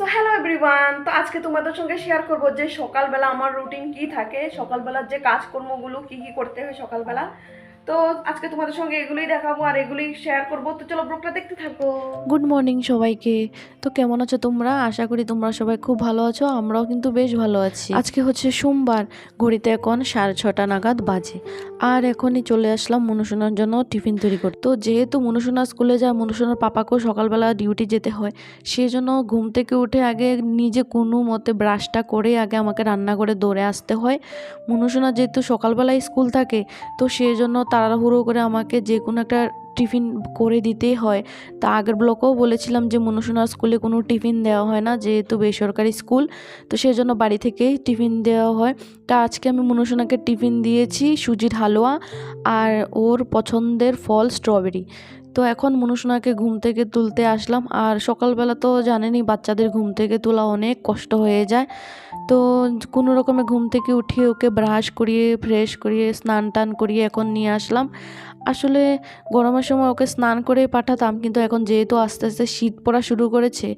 So hello everyone তো আজকে তোমাদের সঙ্গে শেয়ার করব যে সকালবেলা আমার রুটিন কি থাকে? সকালবেলার যে কাজকর্মগুলো কি কি করতে হয় সকালবেলা? তো আজকে তোমাদের সঙ্গে এগুলোই দেখাবো আর এগুলোই শেয়ার করব। তো চলো ব্লগটা দেখতে থাকো। গুড মর্নিং সবাইকে। তো কেমন আছো তোমরা? আশা করি তোমরা সবাই খুব ভালো আছো, আমরাও কিন্তু বেশ ভালো আছি। আজকে হচ্ছে সোমবার, ঘড়িতে এখন সাড়ে ছটা নাগাদ বাজে। আর এখনই চলে আসলাম মনুসোনার জন্য টিফিন তৈরি করতে। তো যেহেতু মনুসোনা স্কুলে যায় মনুসোনার পাপাকেও সকালবেলা ডিউটি যেতে হয় সেই জন্য ঘুম থেকে উঠে আগে নিজে কোনো মতে ব্রাশটা করে আগে আমাকে রান্না করে দৌড়ে আসতে হয়। মনুসোনা যেহেতু সকালবেলায় স্কুল থাকে, তো সেই জন্য তাড়াহুড়ো করে আমাকে যে কোনো একটা টিফিন করে দিতেই হয়। তা আগের ব্লকেও বলেছিলাম যে মনুসোনা স্কুলে কোনো টিফিন দেওয়া হয় না, যেহেতু বেসরকারি স্কুল, তো সেই জন্য বাড়ি থেকেই টিফিন দেওয়া হয়। তা আজকে আমি মনুসোনাকে টিফিন দিয়েছি সুজির হালুয়া আর ওর পছন্দের ফল স্ট্রবেরি। তো এখন মনুসোনাকে ঘুম থেকে তুলতে আসলাম। আর সকালবেলা তো জানেনই, বাচ্চাদের ঘুম থেকে তোলা অনেক কষ্ট হয়ে যায়। তো কোনো রকমে ঘুম থেকে উঠিয়ে ওকে ব্রাশ করিয়ে, ফ্রেশ করিয়ে, স্নান টান করিয়ে এখন নিয়ে আসলাম। আসলে গরমের সময় ওকে স্নান করে পাঠাতাম, কিন্তু এখন যেহেতু আস্তে আস্তে শীত পড়া শুরু করেছে,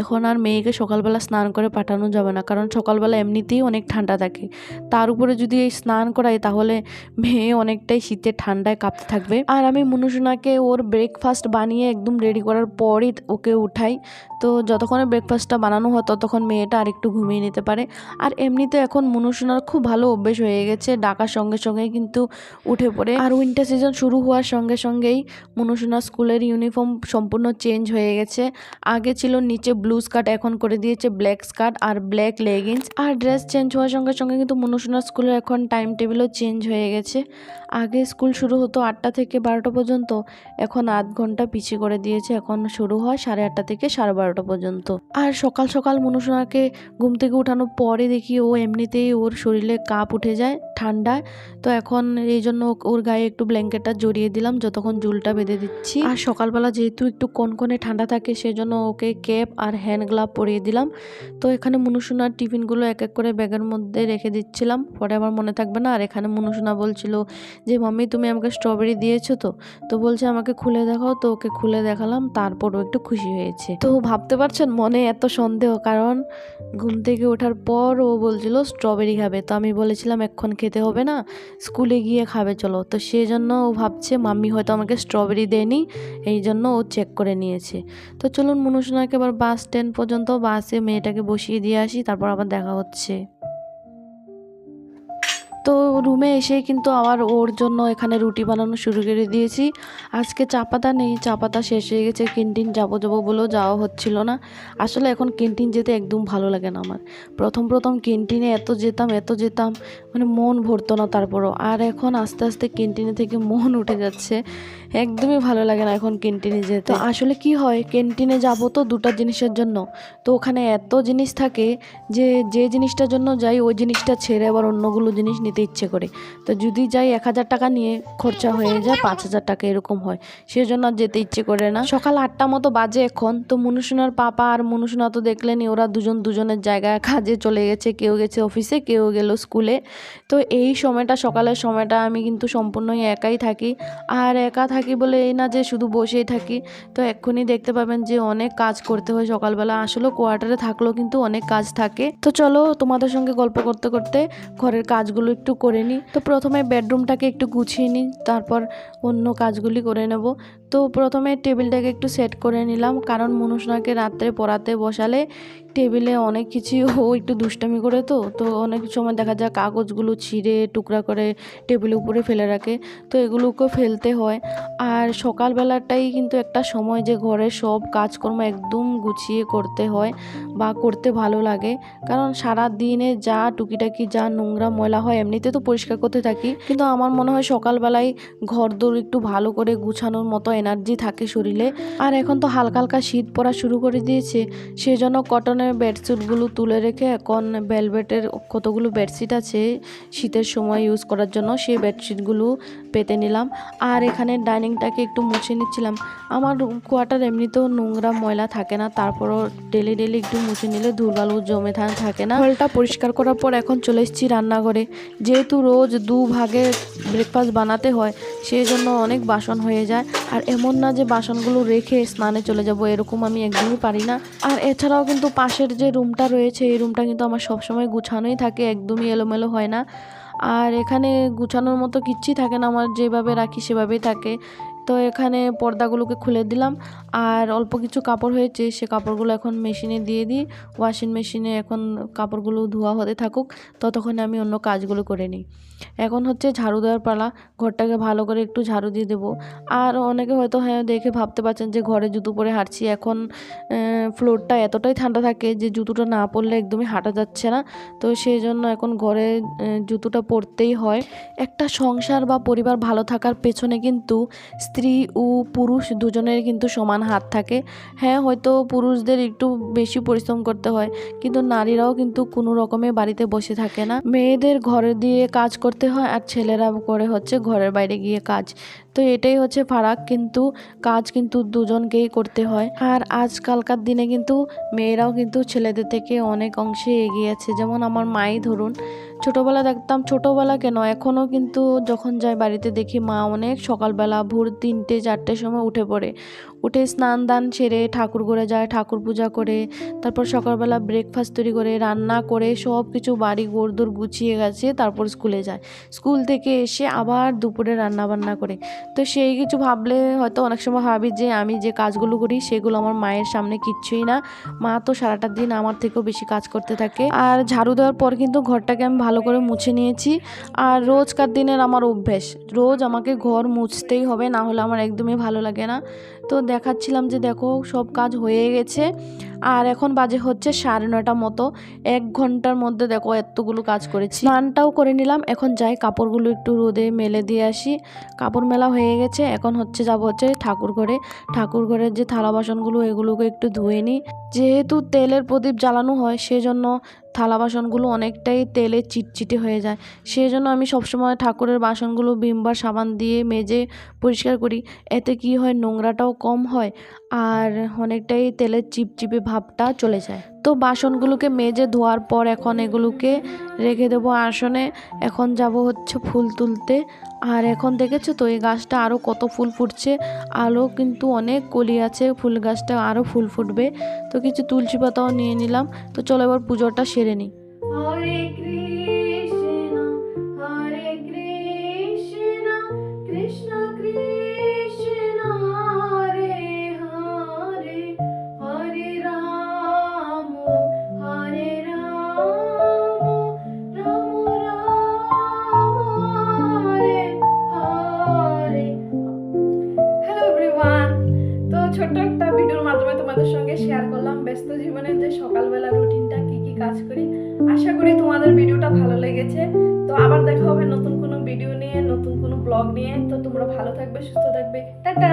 এখন আর মেয়েকে সকালবেলা স্নান করে পাঠানো যাবে না। কারণ সকালবেলা এমনিতেই অনেক ঠান্ডা থাকে। তার উপরে যদি এই স্নান করাই, তাহলে মেয়ে অনেকটাই শীতে ঠান্ডায় কাঁপতে থাকবে। আর আমি মনুসোনাকে ওর ব্রেকফাস্ট বানিয়ে একদম রেডি করার পরই ওকে উঠাই। তো যতক্ষণে ব্রেকফাস্টটা বানানো হয়, ততক্ষণ মেয়েটা আরেকটু ঘুমিয়ে নিতে পারে। আর এমনিতে এখন মনুসোনার খুব ভালো অভ্যেস হয়ে গেছে, ডাকার সঙ্গে সঙ্গে কিন্তু উঠে পড়ে। আর উইন্টার সিজন শুরু হওয়ার সঙ্গে সঙ্গেই মনুসোনা স্কুলের ইউনিফর্ম সম্পূর্ণ চেঞ্জ হয়ে গেছে। আগে ছিল নিচে ব্লু স্কার্ট এখন করে দিয়েছে ব্ল্যাক স্কার্ট আর ব্ল্যাক লেগিংস আর ড্রেস চেঞ্জ হওয়ার সঙ্গে সঙ্গে কিন্তু মনুসোনা স্কুলের এখন টাইম টেবিলও চেঞ্জ হয়ে গেছে। আগে স্কুল শুরু হতো আটটা থেকে বারোটা পর্যন্ত, এখন আধ ঘণ্টা পিছিয়ে করে দিয়েছে। এখন শুরু হয় সাড়ে আটটা থেকে সাড়ে বারোটা পর্যন্ত। আর সকাল সকাল মনুসোনাকে ঘুম থেকে উঠানোর পরে দেখি ও এমনিতেই ওর শরীরে কাপ উঠে যায় ঠান্ডায়। তো এখন এই জন্য ওর গায়ে একটু ব্ল্যাঙ্কেটটা জড়িয়ে দিলাম, যতক্ষণ জুলটা বেঁধে দিচ্ছি। আর সকালবেলা যেহেতু একটু কনকনে ঠান্ডা থাকে, সেজন্য ওকে ক্যাপ আর হ্যান্ড গ্লাভ পরিয়ে দিলাম। তো এখানে মনুসোনার টিফিনগুলো এক এক করে ব্যাগের মধ্যে রেখে দিচ্ছিলাম। পরে আমার মনে থাকবে না। আর এখানে মনুসোনা বলছিল যে, মাম্মি, তুমি আমাকে স্ট্রবেরি দিয়েছ তো? তো বলছে, আমাকে খুলে দেখাও, তো ওকে খুলে দেখালাম তারপর ও একটু খুশি হয়েছে। তো ভাবতে পারছেন, মনে এত সন্দেহ, কারণ ঘুম থেকে ওঠার পর ও বলছিল স্ট্রবেরি খাবে। তো আমি বলেছিলাম, এক্ষণ খেতে হবে না, স্কুলে গিয়ে খাবে, চলো। তো সেই জন্য ও ভাবছে, মাম্মি হয়তো আমাকে স্ট্রবেরি দেয়নি, এই জন্য ও চেক করে নিয়েছে। তো চলুন, মনুসোনাকে এবার বাস স্ট্যান্ড পর্যন্ত বাসে মেয়েটাকে বসিয়ে দিয়ে আসি, তারপর আবার দেখা হচ্ছে। তো রুমে এসে কিন্তু আবার ওর জন্য এখানে রুটি বানানো শুরু করে দিয়েছি। আজকে চা পাতা নেই, চা পাতা শেষ হয়ে গেছে, ক্যান্টিন যাব যাব বলেও যাওয়া হচ্ছিল না। আসলে এখন ক্যান্টিন যেতে একদম ভালো লাগে না আমার। প্রথম প্রথম ক্যান্টিনে এত যেতাম এত যেতাম মানে মন ভরতো না তারপরও। আর এখন আস্তে আস্তে ক্যান্টিনে থেকে মন উঠে যাচ্ছে। একদমই ভালো লাগে না এখন ক্যান্টিনে যেতে। আসলে কি হয়, ক্যান্টিনে যাব তো দুটো জিনিসের জন্য। তো ওখানে এত জিনিস থাকে যে যে জিনিসটার জন্য যাই, ওই জিনিসটা ছেড়ে আবার অন্যগুলো জিনিস নিতে ইচ্ছে করে। তো যদি যাই এক হাজার টাকা নিয়ে খরচা হয়ে যায়, পাঁচ হাজার টাকা এরকম হয়। সেই জন্য আর যেতে ইচ্ছে করে না। সকাল আটটা মতো বাজে এখন। তো মনুসোনার পাপা আর মনুসোনা তো দেখলেনি ওরা দুজন দুজনের জায়গায় কাজে চলে গেছে। কেউ গেছে অফিসে, কেউ গেল স্কুলে। তো এই সময়টা, সকালের সময়টা আমি কিন্তু সম্পূর্ণই একাই থাকি। আর একা থাকি বলে এই না যে শুধু বসেই থাকি। তো এক্ষুনি দেখতে পাবেন যে অনেক কাজ করতে হয় সকালবেলা। আসলে কোয়ার্টারে থাকলেও কিন্তু অনেক কাজ থাকে। তো চলো তোমাদের সঙ্গে গল্প করতে করতে ঘরের কাজগুলো একটু করে নিই। তো প্রথমে বেডরুমটাকে একটু গুছিয়ে নিই তারপর অন্য কাজগুলি করে নেব। তো প্রথমে টেবিলটাকে একটু সেট করে নিলাম। কারণ মনুষ্নাকে রাত্রে পড়াতে বসালে টেবিলে অনেক কিছু, ও একটু দুষ্টামি করে তো তো অনেক সময় দেখা যায় কাগজগুলো ছিঁড়ে টুকরা করে টেবিলের উপরে ফেলে রাখে। তো এগুলোকে ফেলতে হয়। আর সকালবেলাটাই কিন্তু একটা সময় যে ঘরের সব কাজকর্ম একদম গুছিয়ে করতে হয় বা করতে ভালো লাগে। কারণ সারা দিনে যা টুকিটাকি, যা নোংরা ময়লা হয় এমনিতে তো পরিষ্কার করতে থাকি। কিন্তু আমার মনে হয় সকালবেলায় ঘর দৌড় একটু ভালো করে গুছানোর মতো এনার্জি থাকে শরীরে। আর এখন তো হালকা হালকা শীত পড়া শুরু করে দিয়েছে। সেই জন্য কটনের বেডশিটগুলো তুলে রেখে এখন ভেলভেটের কতগুলো বেডশিট আছে শীতের সময় ইউজ করার জন্য সেই বেডশিটগুলো পেতে নিলাম। আর এখানে ডাইনিংটাকে একটু মুছে নিচ্ছিলাম। আমার কোয়ার্টার এমনিতেও নোংরা ময়লা থাকে না, তারপরও ডেলি ডেলি একটু মুছে নিলে ধুলবালু জমে থাকে না। হলটা পরিষ্কার করার পর এখন চলে এসেছি রান্নাঘরে। যেহেতু রোজ দু ভাগে ব্রেকফাস্ট বানাতে হয় সেই জন্য অনেক বাসন হয়ে যায়। আর এমন না যে বাসনগুলো রেখে স্নানে চলে যাব, এরকম আমি একদমই পারি না। আর এছাড়াও কিন্তু পাশের যে রুমটা রয়েছে, এই রুমটা কিন্তু আমার সবসময় গুছানোই থাকে, একদমই এলোমেলো হয় না। আর এখানে গুছানোর মতো কিচ্ছুই থাকে না, আমার যেভাবে রাখি সেভাবেই থাকে। তো এখানে পর্দাগুলোকে খুলে দিলাম। আর অল্প কিছু কাপড় হয়েছে, সে কাপড়গুলো এখন মেশিনে দিয়ে দিই। ওয়াশিং মেশিনে এখন কাপড়গুলো ধোয়া হতে থাকুক, ততক্ষণে আমি অন্য কাজগুলো করে নিই। এখন হচ্ছে ঝাড়ু দেওয়ার পালা, ঘরটাকে ভালো করে একটু ঝাড়ু দিয়ে দেবো। আর অনেকে হয়তো হ্যাঁ দেখে ভাবতে পারছেন যে ঘরে জুতো পরে হাঁটছি। এখন ফ্লোরটা এতটাই ঠান্ডা থাকে যে জুতোটা না পরলে একদমই হাঁটা যাচ্ছে না। তো সেই জন্য এখন ঘরে জুতোটা পরতেই হয়। একটা সংসার বা পরিবার ভালো থাকার পেছনে কিন্তু স্ত্রী ও পুরুষ দুজনের কিন্তু সমান হাত থাকে। হ্যাঁ হয়তো পুরুষদের একটু বেশি পরিশ্রম করতে হয়, কিন্তু নারীরাও কিন্তু কোনো রকমে বাড়িতে বসে থাকে না। মেয়েদের ঘরে দিয়ে কাজ করতে হয় আর ছেলেরা করে হচ্ছে ঘরের বাইরে গিয়ে কাজ তো এটাই হচ্ছে ফারাক, কিন্তু কাজ কিন্তু দুজনকেই করতে হয়। আর আজকালকার দিনে কিন্তু মেয়েরাও কিন্তু ছেলেদের থেকে অনেক অংশে এগিয়ে আছে। যেমন আমার মাই ধরুন, ছোটোবেলা দেখতাম, ছোটোবেলা কেন? এখনও কিন্তু যখন যাই বাড়িতে দেখি, মা অনেক সকালবেলা ভোর তিনটে, চারটের সময় উঠে পড়ে। উঠে স্নান দান সেরে ঠাকুর ঘরে যায়, ঠাকুর পূজা করে, তারপর সকালবেলা ব্রেকফাস্ট তৈরি করে, রান্না করে সব কিছু বাড়ি গোড়দোর গুছিয়ে গেছে, তারপর স্কুলে যায়। স্কুল থেকে এসে আবার দুপুরে রান্না বান্না করে। তো সেই কিছু ভাবলে হয়তো অনেক সময় ভাবি যে আমি যে কাজগুলো করি সেগুলো আমার মায়ের সামনে কিচ্ছুই না। মা তো সারাটা দিন আমার থেকেও বেশি কাজ করতে থাকে। আর ঝাড়ু দেওয়ার পর কিন্তু ঘরটাকে আমি ভালো করে মুছে নিয়েছি। আর রোজকার দিনের আমার অভ্যেস, রোজ আমাকে ঘর মুছতেই হবে, না হলে আমার একদমই ভালো লাগে না। তো দেখাচ্ছিলাম যে দেখো সব কাজ হয়ে গেছে। আর এখন বাজে হচ্ছে সাড়ে নটা মতো। এক ঘণ্টার মধ্যে দেখো এতগুলো কাজ করেছি। স্নানটাও করে নিলাম, এখন যাই কাপড়গুলো একটু রোদে মেলে দিয়ে আসি। কাপড় মেলা হয়ে গেছে। এখন হচ্ছে যাব হচ্ছে ঠাকুর ঘরে ঠাকুর ঘরের যে থালা বাসনগুলো, এগুলোকে একটু ধুয়ে নিই। যেহেতু তেলের প্রদীপ জ্বালানো হয়, সেজন্য থালা বাসনগুলো অনেকটাই তেলে চিটচিটে হয়ে যায়। সেই জন্য আমি সবসময় ঠাকুরের বাসনগুলো বিমবার সাবান দিয়ে মেজে পরিষ্কার করি। এতে কি হয়, নোংরাটাও কম হয় আর অনেকটাই তেলের চিপচিপে ভাবটা চলে যায়। তো বাসনগুলোকে মেজে ধোয়ার পর এখন এগুলোকে রেখে দেবো আসনে। এখন যাব হচ্ছে ফুল তুলতে। আর এখন দেখেছ তো, এই গাছটা আরও কত ফুল ফুটছে। আলো কিন্তু অনেক কলি আছে, ফুল গাছটা আরও ফুল ফুটবে। তো কিছু তুলসী পাতাও নিয়ে নিলাম। তো চলো এবার পুজোটা সেরে নিই। ছোট্ট একটা ভিডিওর মাধ্যমে তোমাদের সঙ্গে শেয়ার করলাম। ব্যস্ত জীবনের যে সকালবেলা রুটিনটা কি কি কাজ করি, আশা করি তোমাদের ভিডিওটা ভালো লেগেছে। তো আবার দেখা হবে নতুন কোনো ভিডিও নিয়ে, নতুন কোনো ব্লগ নিয়ে। তো তোমরা ভালো থাকবে, সুস্থ থাকবে। টাটা!